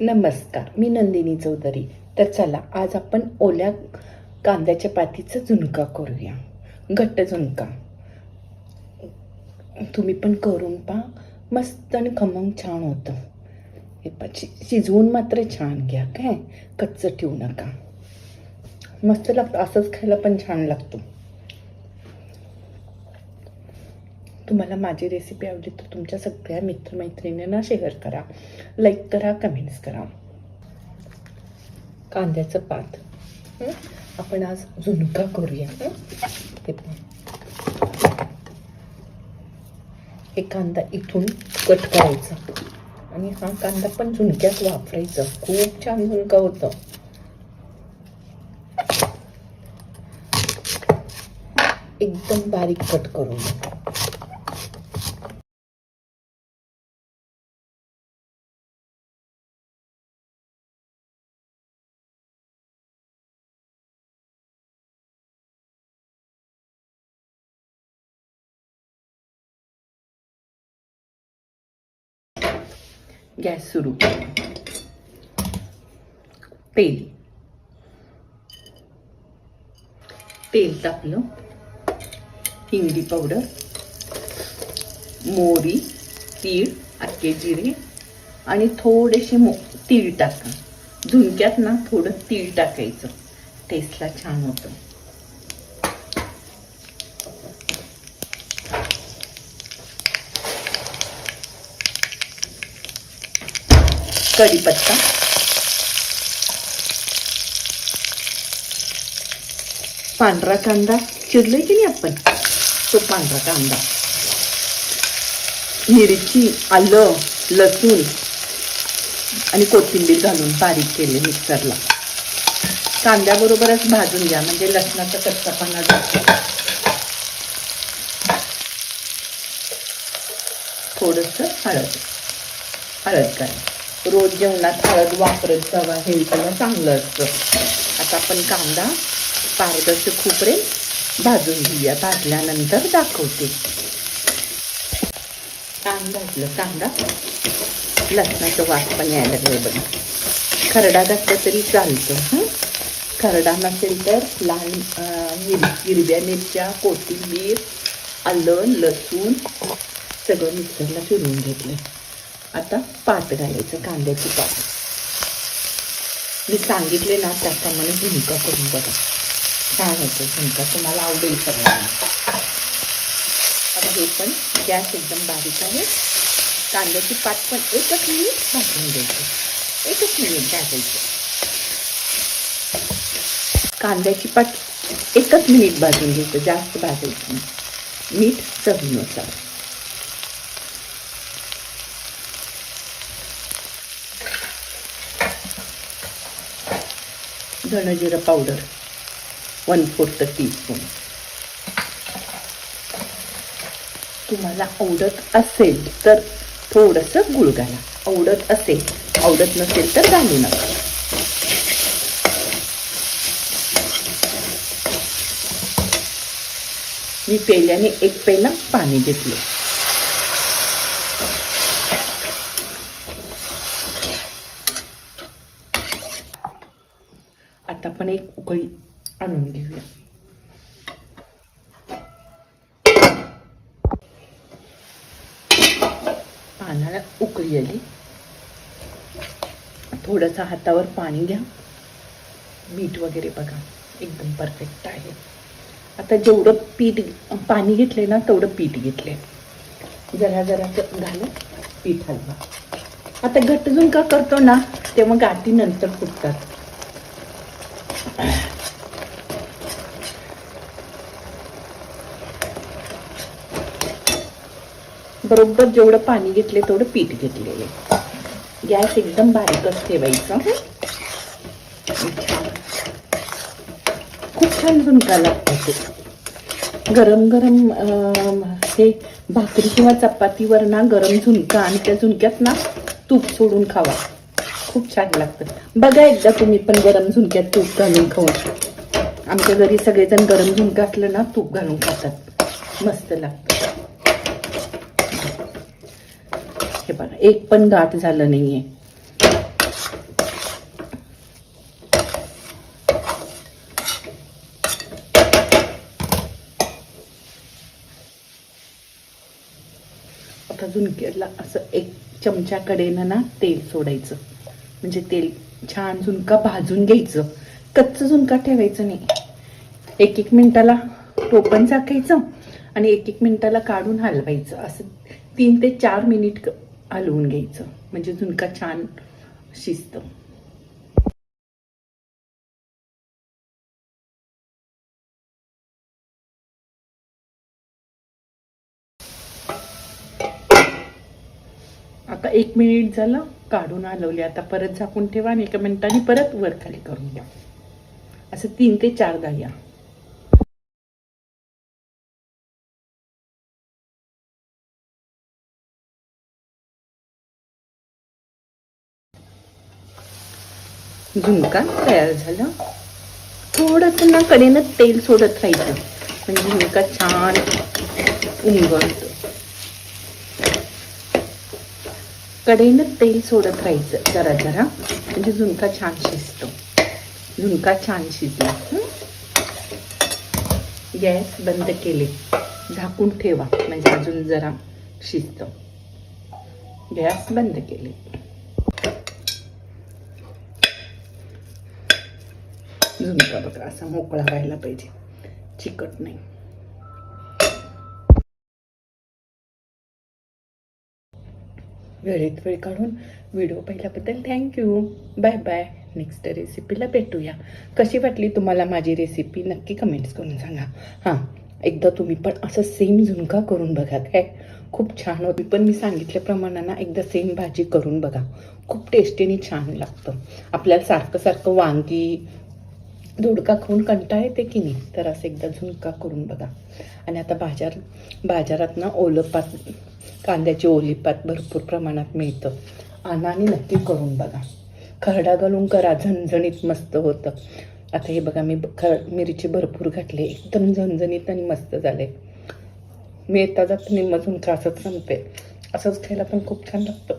नमस्कार मी नंदिनी चौधरी. तर चला आज आपण ओल्या कांद्याच्या पातीचा झुणका करूया. घट्ट झुणका. तुम्ही पण करून पहा. मस्त आणि खमंग छान होतं. हे पा शिजवून मात्र छान घ्या काय? कच्चं ठेवू नका. मस्त लागतं असंच खायला पण छान लागतो. तुम्हाला माझी रेसिपी आवडली तर तुमच्या सगळ्या मित्रमैत्रिणींना शेअर करा. लाईक करा कमेंट्स करा. कांद्याचं पात. आपण आज झुणका करूया. ते हे कांदा इथून कट करायचा. आणि हा कांदा पण झुणक्यात वापरायचा. खूप छान झुणका होतं. एकदम बारीक कट करून. गॅस सुरू. तेल. तेल टाकलं हिंगडी पावडर मोरी तीळ अक्के जिरे आणि थोडेसे मो तीळ टाका. झुणक्यात ना थोडं तीळ टाकायचं. टेस्टला छान होतं. कढीपत्ता. पांढरा कांदा. चिरलोय की नाही आपण? तो पांढरा कांदा. मिरची आलं लसूण आणि कोथिंबीर घालून बारीक केले मिक्सरला. कांद्याबरोबरच भाजून घ्या म्हणजे लसणाचा कच्चापणा जातो थोडंसं हळद. हळद करा रोज जेवणात हळद वापरत जावा हेल्थला चांगलं असतं. आता आपण कांदा पारदर्शक खुपरे भाजून घेऊया. भाजल्यानंतर दाखवते. कांदा घातलं कांदा. लसणाचं वास पण यायला लागलं बघा. खरडा घातला तरी चालतं खरडा नसेल तर लाल हिरव्या मिरच्या कोथिंबीर आलं लसूण सगळं मिक्सरला फिरवून घेतलं आता पात घालायचं कांद्याची पात. मी सांगितले ना त्याप्रमाणे झुणका करून बघा. छान होतं झुणका तुम्हाला आवडेल सगळ्यांना. आता हे पण गॅस एकदम बारीक आहे. कांद्याची पात पण एकच मिनिट भाजून द्यायची एकच मिनिट भाजायचं. कांद्याची पात एकच मिनिट भाजून घ्यायचं जास्त भाजायचं मीठ चवीनुसार. धणजिरं पावडर वन फोर्थ टीस्पून तुम्हाला आवडत असेल तर थोडंसं गुळ घाला. आवडत असेल आवडत नसेल तर घालू नका. मी पेल्याने एक पेला पाणी घेतलं. आता आपण एक उकळी आणून घेऊया. पानाला उकळी आली. थोडंसं हातावर पाणी घ्या. मीठ वगैरे बघा. एकदम परफेक्ट आहे. आता जेवढं पीठ पाणी घेतले ना तेवढं पीठ घेतले जरा जरा झालं पीठ हलवा. आता घटजून का करतो ना तेव्हा गाठी नंतर फुटतात. बरोबर जेवढं पाणी घेतले तेवढं पीठ घेतलेले गॅस एकदम बारीकच ठेवायचा खूप छान झुणका लागतो ते. गरम गरम हे भाकरी किंवा चपातीवर ना गरम झुणका आणि त्या झुणक्यात ना तूप सोडून खावा. खूप छान लागतं. बघा एकदा तुम्ही पण गरम झुणक्यात तूप घालून खाऊ आमच्या घरी सगळेजण गरम झुणका असलं ना तूप घालून खातात. मस्त लागतं. हे बघा एक पण गाठ झालं नाही आहे आता झुणकेला असं एक चमचा कडेनं ना तेल सोडायचं. म्हणजे तेल छान झुणका भाजून घ्यायचं. कच्च झुणका ठेवायचं नाही. एक एक मिनिटाला टोपण चाकायचं आणि एक एक मिनिटाला काढून हलवायचं. असं तीन ते चार मिनिट हलवून घ्यायचं. म्हणजे झुणका छान शिजतं. आता एक मिनिट झालं काढून हलवले आता परत झाकून ठेवा आणि एका मिनिटाने परत वर खाली करून घ्या. असं तीन ते चारदा घ्या झुणका तयार झालं. थोडंसं ना कडेनं तेल सोडत राहायचं. म्हणजे झुणका छान उंगळतो कडेनं तेल सोडत राहायचं जरा जरा. म्हणजे झुणका छान शिजतो. झुणका छान शिजला. गॅस बंद केले. झाकून ठेवा. म्हणजे अजून जरा शिजतं. गॅस बंद केले. झुणका बघा असा मोकळा व्हायला पाहिजे. चिकट नाही. वेळेत वेळ काढून व्हिडिओ पाहिल्याबद्दल थँक्यू बाय बाय नेक्स्ट रेसिपीला भेटूया. कशी वाटली तुम्हाला माझी रेसिपी नक्की कमेंट्स करून सांगा. हां एकदा तुम्ही पण असं सेम झुणका करून बघा काय? खूप छान होती. पण मी सांगितल्याप्रमाणे ना एकदा सेम भाजी करून बघा. खूप टेस्टीने छान लागतं. आपल्याला सारखं सारखं वांगी धुडका खाऊन कंटाळ येते की नाही? तर असं एकदा झुणका करून बघा. आणि आता बाजार बाजारात ना ओलंपात कांद्याची ओलीपात भरपूर प्रमाणात मिळतं. आणा आणि नक्की करून बघा. खरडा घालून करा झणझणीत मस्त होतं. आता हे बघा मी खर ख मिरची भरपूर घातली. एकदम झणझणीत आणि मस्त झाले. मी येता जात निम्मा झुणका असंच संपते असंच खायला पण खूप छान लागतं.